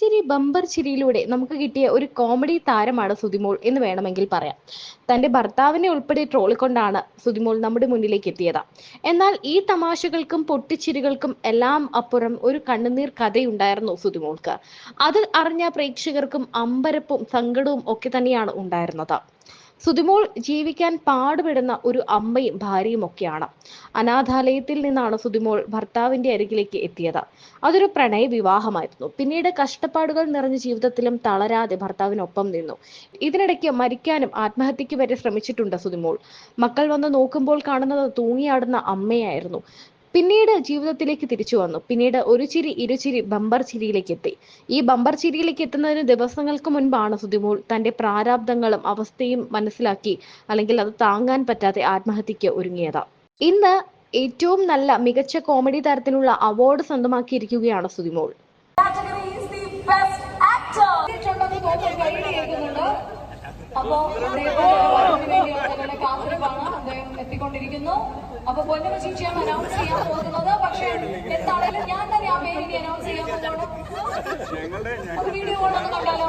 ചിരി ബമ്പർ ചിരിയിലൂടെ നമുക്ക് കിട്ടിയ ഒരു കോമഡി താരമാണ് സുതിമോൾ എന്ന് വേണമെങ്കിൽ പറയാം. തന്റെ ഭർത്താവിനെ ഉൾപ്പെടെ ട്രോളിക്കൊണ്ടാണ് സുതിമോൾ നമ്മുടെ മുന്നിലേക്ക് എത്തിയത്. എന്നാൽ ഈ തമാശകൾക്കും പൊട്ടിച്ചിരികൾക്കും എല്ലാം അപ്പുറം ഒരു കണ്ണുനീർ കഥയുണ്ടായിരുന്നു സുതിമോൾക്ക്. അത് അറിഞ്ഞ പ്രേക്ഷകർക്കും അമ്പരപ്പും സങ്കടവും ഒക്കെ തന്നെയാണ് ഉണ്ടായിരുന്നത്. സുതിമോൾ ജീവിക്കാൻ പാടുപെടുന്ന ഒരു അമ്മയും ഭാര്യയും ഒക്കെയാണ്. അനാഥാലയത്തിൽ നിന്നാണ് സുതിമോൾ ഭർത്താവിന്റെ അരികിലേക്ക് എത്തിയത്. അതൊരു പ്രണയ വിവാഹമായിരുന്നു. പിന്നീട് കഷ്ടപ്പാടുകൾ നിറഞ്ഞ ജീവിതത്തിലും തളരാതെ ഭർത്താവിനൊപ്പം നിന്നു. ഇതിനിടയ്ക്ക് മരിക്കാനും ആത്മഹത്യക്ക് വരെ ശ്രമിച്ചിട്ടുണ്ട് സുതിമോൾ. മക്കൾ വന്ന് നോക്കുമ്പോൾ കാണുന്നത് തൂങ്ങിയാടുന്ന അമ്മയായിരുന്നു. പിന്നീട് ജീവിതത്തിലേക്ക് തിരിച്ചു വന്നു. പിന്നീട് ഒരു ചിരി ഇരുചിരി ബമ്പർ ചിരിയിലേക്ക് എത്തി. ഈ ബമ്പർ ചിരിയിലേക്ക് എത്തുന്നതിന് ദിവസങ്ങൾക്ക് മുൻപാണ് സുതിമോൾ തന്റെ പ്രാരാബ്ദങ്ങളും അവസ്ഥയും മനസ്സിലാക്കി അല്ലെങ്കിൽ അത് താങ്ങാൻ പറ്റാതെ ആത്മഹത്യക്ക് ഒരുങ്ങിയത്. ഇന്ന് ഏറ്റവും നല്ല മികച്ച കോമഡി തരത്തിലുള്ള അവാർഡ് സ്വന്തമാക്കിയിരിക്കുകയാണ് സുതിമോൾ. എത്തിക്കൊണ്ടിരിക്കുന്നു. അപ്പൊ പൊന്നമ്മ ചേച്ചിയാണ് അനൗൺസ് ചെയ്യാൻ പോകുന്നത്. പക്ഷേ എന്താണേലും ഞാൻ തന്നെ ആ പേര് ഇനി അനൗൺസ് ചെയ്യാൻ പോകുന്നത് ഒരു വീഡിയോ കൊണ്ടൊന്ന് കണ്ടാലോ?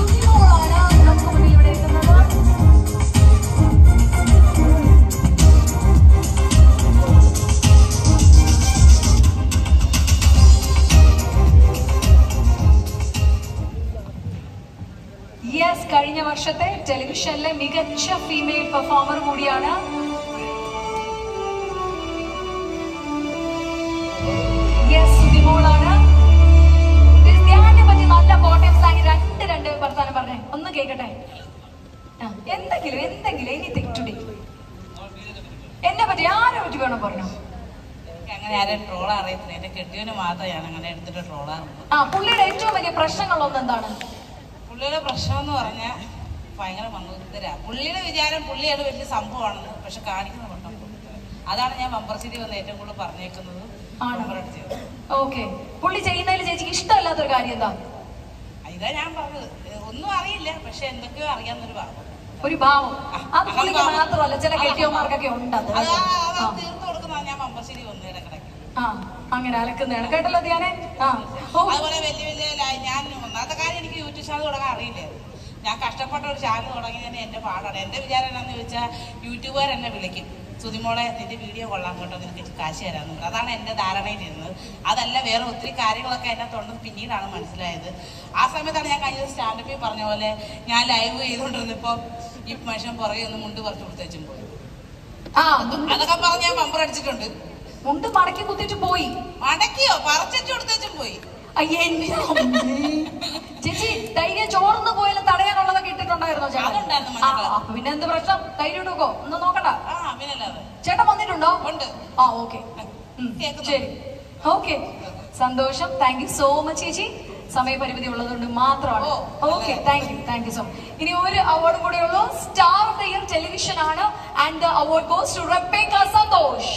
യെസ് കഴിഞ്ഞ വർഷത്തെ ടെലിവിഷനിലെ മികച്ച ഫീമെയിൽ പെർഫോമർ കൂടിയാണ് യെസ് സുനിമോളാണ് ധ്യാനെ പറ്റി നല്ല കോട്ടയം സ്ലാങ് രണ്ട് രണ്ട് വർത്താനം പറഞ്ഞേ. ഒന്ന് കേക്കട്ടെ? ആ, എന്തെങ്കിലും എന്തെങ്കിലും ഇനി തെറ്റുടി എന്നെ പറ്റി ആരെ പറ്റി വേണം പറഞ്ഞു? അങ്ങനെ ട്രോൾ അറിയത്തില്ല. എന്റെ കെട്ടിയവന് മാത്രമേ ഞാൻ അങ്ങനെ എടുത്തിട്ട് ട്രോളാറുള്ളൂ ആ പുള്ളിയുടെ ഏറ്റവും വലിയ പ്രശ്നങ്ങളൊന്നും എന്താണ്? പുള്ളിയുടെ പ്രശ്നം എന്ന് പറഞ്ഞാൽ ഭയങ്കര മന്ദുത്തരാ പുള്ളിയുടെ വിചാരം പുള്ളിയാണ് വലിയ സംഭവമാണെന്ന് പക്ഷെ കാണിക്കുന്ന വട്ടം അതാണ് ഞാൻ മമ്പർശ്ശേരി വന്ന് ഏറ്റവും കൂടുതൽ പറഞ്ഞേക്കുന്നത്. ഓക്കെ. പുള്ളി ചെയ്യുന്നതിൽ ചേച്ചിക്ക് ഇഷ്ടമല്ലാത്തൊരു കാര്യം എന്താ? ഇതാ ഞാൻ പറഞ്ഞത്. ഒന്നും അറിയില്ല. പക്ഷെ എന്തൊക്കെയോ അറിയാവുന്നൊരു ഭാഗം ഒരു ഭാവം. അത് പുള്ളിക്ക്. മാത്രമല്ല ചില കെട്ടിയന്മാർക്കൊക്കെ ഉണ്ട് തീർത്ത് കൊടുക്കുന്നതാണ് ഞാൻ മമ്പർശ്ശേരി വന്ന് ആ അങ്ങനെ അലക്കുന്നതാണ്. കേട്ടല്ലോ ധ്യാനെ? ആ. ഓ അതുപോലെ വലിയ വലിയ ല- ഞാൻ ഒന്നാമത്തെ കാര്യം എനിക്ക് യൂട്യൂബ് ചാനൽ തുടങ്ങാൻ അറിയില്ലായിരുന്നു ഞാൻ കഷ്ടപ്പെട്ട ഒരു ചാനൽ തുടങ്ങിയതിന് എന്റെ പാടാണ്. എന്റെ വിചാരം എന്നാന്ന് ചോദിച്ചാൽ യൂട്യൂബുകാർ എന്നെ വിളിക്കും. സുതിമോളെ നിന്റെ വീഡിയോ കൊള്ളാം കേട്ടോ നിനക്ക് കാശ് തരാമെന്ന് പറഞ്ഞു. അതാണ് എന്റെ ധാരണയിലിരുന്നത് അതല്ല വേറെ ഒത്തിരി കാര്യങ്ങളൊക്കെ എന്നെ അതിനകത്തുണ്ടെന്ന് പിന്നീടാണ് മനസ്സിലായത്. ആ സമയത്താണ് ഞാൻ കഴിഞ്ഞ സ്റ്റാൻഡപ്പിൽ പറഞ്ഞ പോലെ ഞാൻ ലൈവ് ചെയ്തുകൊണ്ടിരുന്നപ്പോൾ ഈ മനുഷ്യൻ പുറകെ ഒന്ന് മുണ്ട് പറിച്ചു കൊടുത്തേച്ചും പോയി. ആ അതൊക്കെ പറഞ്ഞ് ഞാൻ പമ്പർ അടിച്ചിട്ടുണ്ട്. മുണ്ട് മടക്കി കുത്തിട്ട് പോയി. മടക്കിയോ? പറിച്ചു കൊടുത്തേച്ചും പോയി. അയ്യേ, ഇട്ടിട്ടുണ്ടായിരുന്നോ ചേട്ടൻ. അപ്പൊ പിന്നെ എന്ത് പ്രശ്നം? ധൈര്യം എടുക്കോ ഒന്ന് നോക്കണ്ട. ചേട്ടൻ വന്നിട്ടുണ്ടോ? ആ ഓക്കെ. ശരി. ഓക്കെ. സന്തോഷം. താങ്ക് യു സോ മച്ച് ചേച്ചി. സമയപരിമിതി ഉള്ളതുകൊണ്ട് മാത്രമാണ്. Okay thank you thank you so much ഇനി ഒരു അവാർഡും കൂടെ ഉള്ളൂ. Star of the year television ആണ്. And the award goes to Rebecca Santhosh